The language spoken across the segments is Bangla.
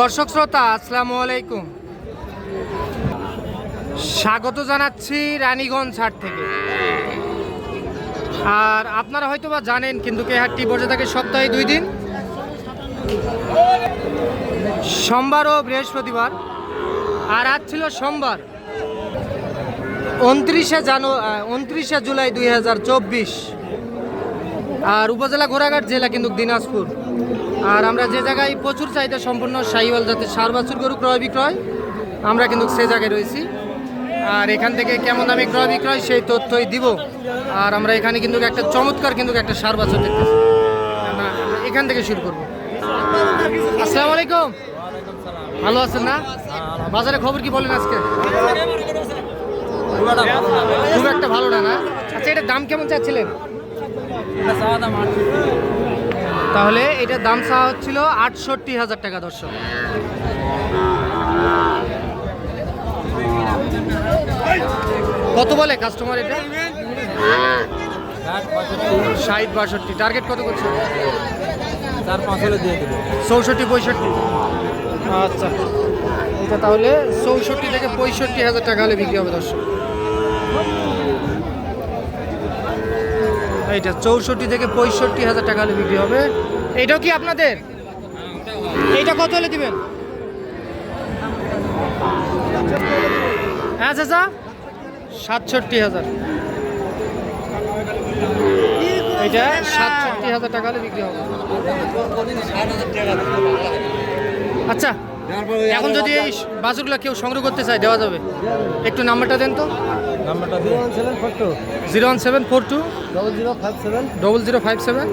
দর্শক শ্রোতা, আসসালামু আলাইকুম। স্বাগত জানাচ্ছি রানীগঞ্জ হাট থেকে। আর আপনারা হয়তো বা জানেন, কিন্তু কে হাটটি বসে থাকে সপ্তাহে দুই দিন। সোমবার ও বৃহস্পতিবার। আর আজ ছিল সোমবার, উনত্রিশে জানু উনত্রিশে জুলাই দুই হাজার চব্বিশ। আর উপজেলা ঘোড়াঘাট জেলা কিন্তু দিনাজপুর। আর আমরা যে জায়গায় প্রচুর চাহিদা সম্পূর্ণ শাহিওয়াল জাতের সার বাছুর গরু ক্রয় বিক্রয় আমরা কিন্তু সে জায়গায় রয়েছি। আর এখান থেকে কেমন দামে ক্রয় বিক্রয় সেই তথ্যই দিব। আর আমরা এখানে কিন্তু একটা চমৎকার কিন্তু একটা সার বাছুর দেখতেছি। না, এখান থেকে শুরু করব। আসসালামু আলাইকুম। ভালো আছেন না? বাজারে খবর কি বলেন আজকে? খুব একটা ভালো না না? আচ্ছা এটার দাম কেমন চাচ্ছিলেন? তাহলে এটার দাম চাওয়া হচ্ছিল আটষট্টি হাজার টাকা দর্শক। কত বলে কাস্টমার এটা? ষাট বাষট্টি। টার্গেট কত করছে? চার পাঁচ হলে দিয়ে দেবো। চৌষট্টি পঁয়ষট্টি। আচ্ছা। এটা তাহলে চৌষট্টি থেকে পঁয়ষট্টি হাজার টাকা হলে বিক্রি হবে দর্শক। এইটা চৌষট্টি থেকে পঁয়ষট্টি হাজার টাকা হলে বিক্রি হবে। এইটাও কি আপনাদের? এইটা কত হলে দিবেন? হ্যাঁ চাচা? সাতষট্টি হাজার। এইটা সাতষট্টি হাজার টাকা হলে বিক্রি হবে। আচ্ছা এখন যদি এই বাছুরগুলো কেউ সংগ্রহ করতে চায় দেওয়া যাবে। একটু নাম্বারটা দেন তো। নাম্বারটা দিয়ে seven four two. Zero one seven four two. Double zero five seven. Double zero five seven.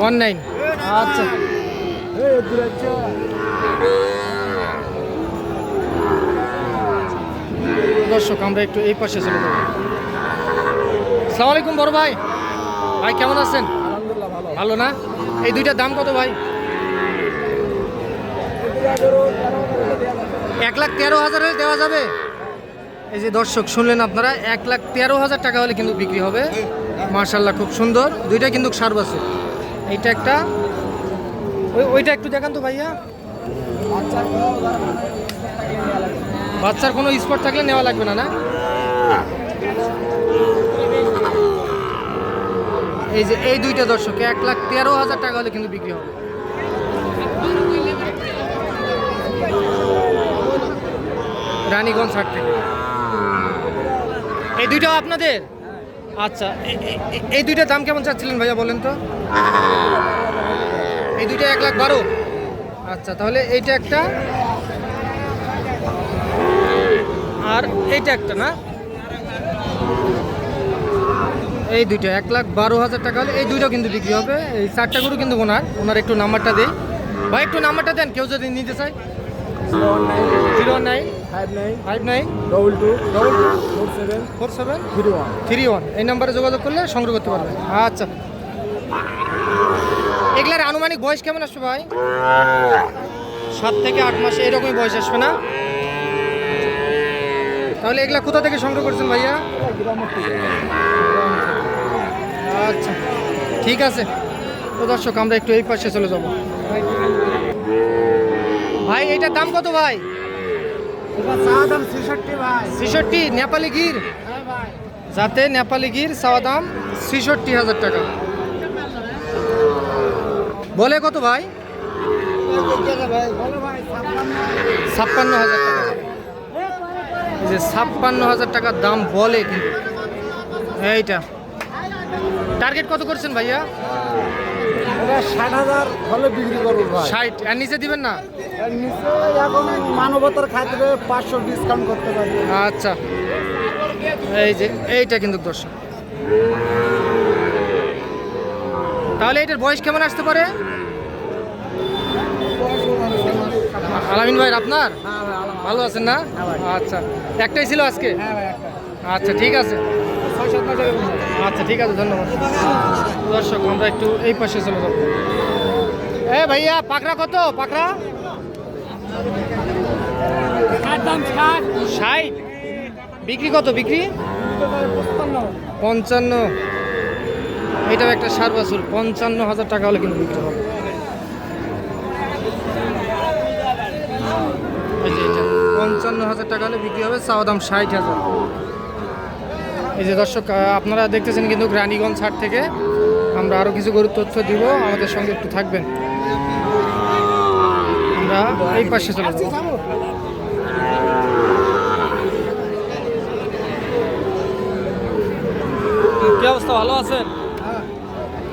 One nine. Nine. আচ্ছা। দর্শক আমরা একটু এই পাশে চলে যাব। সালাম আলাইকুম বড় ভাই। ভাই কেমন আছেন? ভালো। ভালো না? এই দুইটার দাম কত ভাই? এক লাখ তেরো হাজার হলে দেওয়া যাবে? এই যে দর্শক, শুনলেন আপনারা, এক লাখ তেরো হাজার টাকা হলে কিন্তু বিক্রি হবে। মার্শাল্লাহ খুব সুন্দর। দুইটা কিন্তু সার এইটা একটা, ওই, ওইটা একটু দেখান তো ভাইয়া। বাচ্চার কোনো স্পট থাকলে নেওয়া লাগবে না না? এই যে, এই দুইটা দর্শক, এক লাখ তেরো হাজার টাকা হলে কিন্তু বিক্রি হবে। রানীগঞ্জ হাট থেকে। এই দুইটাও আপনাদের? আচ্ছা এই দুইটার দাম কেমন চাচ্ছিলেন ভাইয়া বলেন তো? এই দুইটা এক লাখ বারো। আচ্ছা তাহলে এইটা একটা। আর এইটা একটা না? এই দুইটা, এক লাখ বারো হাজার টাকা হলে এই দুইটাও কিন্তু বিক্রি হবে। এই চারটা গরু কিন্তু ওনার। ওনার একটু নাম্বারটা দেই। ভাই, একটু নাম্বারটা দেন, কেউ যদি নিতে চায়। Zero nine five nine five nine double two double two four seven four seven three one three one এই নাম্বারে যোগাযোগ করলে সংগ্রহ করতে পারবেন আচ্ছা। এগুলার আনুমানিক বয়স কেমন আসবে ভাই? সাত থেকে আট মাসে এরকমই বয়স আসবে না? তাহলে এগুলা কোথা থেকে সংগ্রহ করছেন ভাইয়া? আচ্ছা। ঠিক আছে। তো দর্শক আমরা একটু এই পাশে চলে যাব। ভাই এইটার দাম কত ভাই? ছেষট্টি নেপালি গির? হ্যাঁ ভাই। যাতে নেপালি গির চাওয়া দাম ছেষট্টি হাজার টাকা। বলে কত ভাই? ভাই ছাপ্পান্ন হাজার টাকা। যে ছাপ্পান্ন হাজার টাকার দাম বলে কিন্তু। এইটা। টার্গেট কত করছেন ভাইয়া? এটা ষাট হাজার হলে বিক্রি করব ষাট। আর নিচে দিবেন না? নিচে এখন মানবতার খাতিরে পাঁচশো ডিসকাউন্ট করতে আচ্ছা। এই যে এইটা কিন্তু দর্শক। তাহলে এটার বয়স কেমন আসতে পারে? আলামিন ভাই আপনার? হ্যাঁ। ভালো আছেন না? হ্যাঁ আচ্ছা। একটাই ছিল আজকে? হ্যাঁ আচ্ছা ঠিক আছে। আচ্ছা ঠিক আছে ধন্যবাদ। দর্শক আমরা একটু এই পাশে চলে যাব। এ ভাইয়া পাকড়া কত? পাকড়া? ষাট বিক্রি কত? বিক্রি? পঞ্চান্ন। এটাও একটা সার বাছুর পঞ্চান্ন হাজার টাকা হলে কিন্তু বিক্রি হবে। পঞ্চান্ন হাজার টাকা হলে বিক্রি হবে চাওয়া দাম ষাট হাজার। এই যে দর্শক আপনারা দেখতেছেন কিন্তু রানীগঞ্জ হাট থেকে আমরা আরও কিছু গরুর তথ্য দিব আমাদের সঙ্গে একটু থাকবেন। আমরা এই পাশে চলে যাব। কি অবস্থা? ভালো আছেন?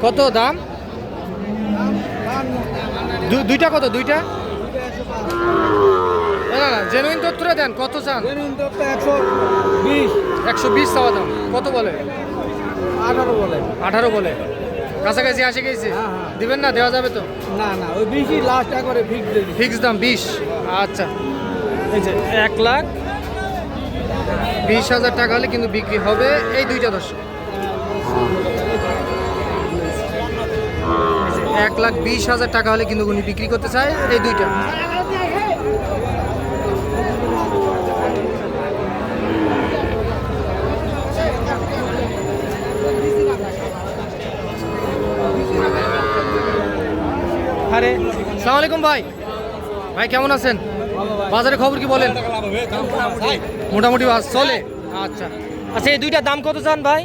কত দাম? দুইটা কত? দুইটা? না না জেনুইন তথ্যটা দেন কত চান? একশো বিশ। একশো বিশ চাওয়া দাম কত বলে? আঠারো বলে। আঠারো বলে। কাছাকাছি আসে গেছে হ্যাঁ, হ্যাঁ। দিবেন না দেওয়া যাবে তো? না না ওই বিশই লাস্ট একবারে ফিক্স ফিক্স দাম বিশ। আচ্ছা। এই যে এক লাখ। বিশ হাজার টাকা হলে কিন্তু বিক্রি হবে এই দুইটা দর্শক। এক লাখ বিশ হাজার টাকা হলে কিন্তু উনি বিক্রি করতে চায় এই দুইটা। সালাম আলাইকুম ভাই। ভাই কেমন আছেন? বাজারে খবর কি বলেন? মোটামুটি বাস চলে। আচ্ছা। আচ্ছা এই দুইটা দাম কত চান ভাই?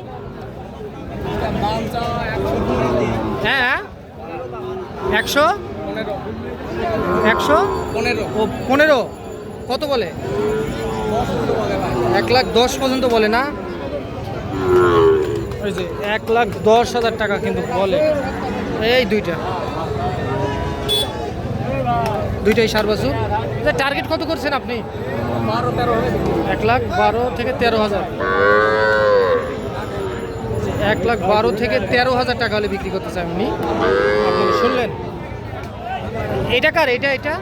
হ্যাঁ হ্যাঁ। একশো? একশো? পনেরো। ও পনেরো? কত বলে? এক লাখ দশ পর্যন্ত বলে না? ওই যে এক লাখ দশ হাজার টাকা কিন্তু বলে। এই দুইটা। দুইটাই সার বছর। টার্গেট কত করছেন আপনি? এক লাখ বারো থেকে তেরো হাজার। এক লাখ বারো থেকে তেরো হাজার টাকা হলে বিক্রি করতে চাই আপনি শুনলেন? এটা কার? এটা এটা?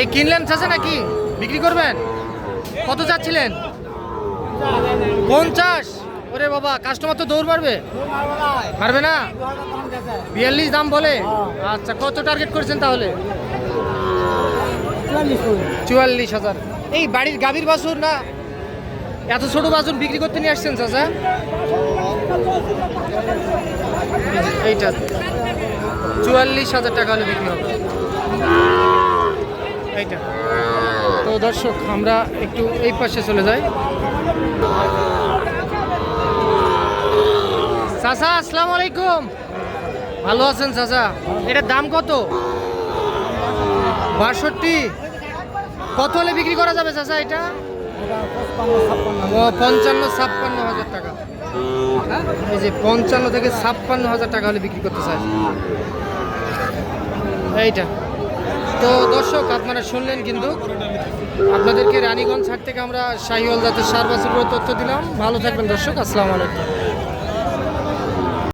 এই কিনলেন চাষে নাকি? বিক্রি করবেন? কত চাচ্ছিলেন? পঞ্চাশ? ওরে বাবা কাস্টমার তো দৌড় পারবে পারবে না? বিয়াল্লিশ দাম বলে? আচ্ছা কত টার্গেট করেছেন তাহলে? চুয়াল্লিশ হাজার। এই বাড়ির গাভীর বাছুর না? এত ছোট বাছুর বিক্রি করতে নিয়ে আসছেন, চাচা? এইটা। চুয়াল্লিশ হাজার টাকা হলে বিক্রি হবে। এইটা। তো দর্শক, আমরা একটু এই পাশে চলে যাই। চাচা, আসসালামু আলাইকুম। ভালো আছেন চাচা? এটার দাম কত? বাষট্টি। কত হলে বিক্রি করা যাবে চাচা এটা? পঞ্চান্ন, ছাপ্পান্ন হাজার টাকা। এই যে পঞ্চান্ন থেকে ছাপ্পান্ন হাজার টাকা হলে বিক্রি করতে চাই এইটা। তো দর্শক, আপনারা শুনলেন কিন্তু আপনাদেরকে রানীগঞ্জ হাট থেকে আমরা শাহিওয়াল জাতের সার, বাছুর তথ্য দিলাম। ভালো থাকবেন দর্শক, আসসালামু আলাইকুম।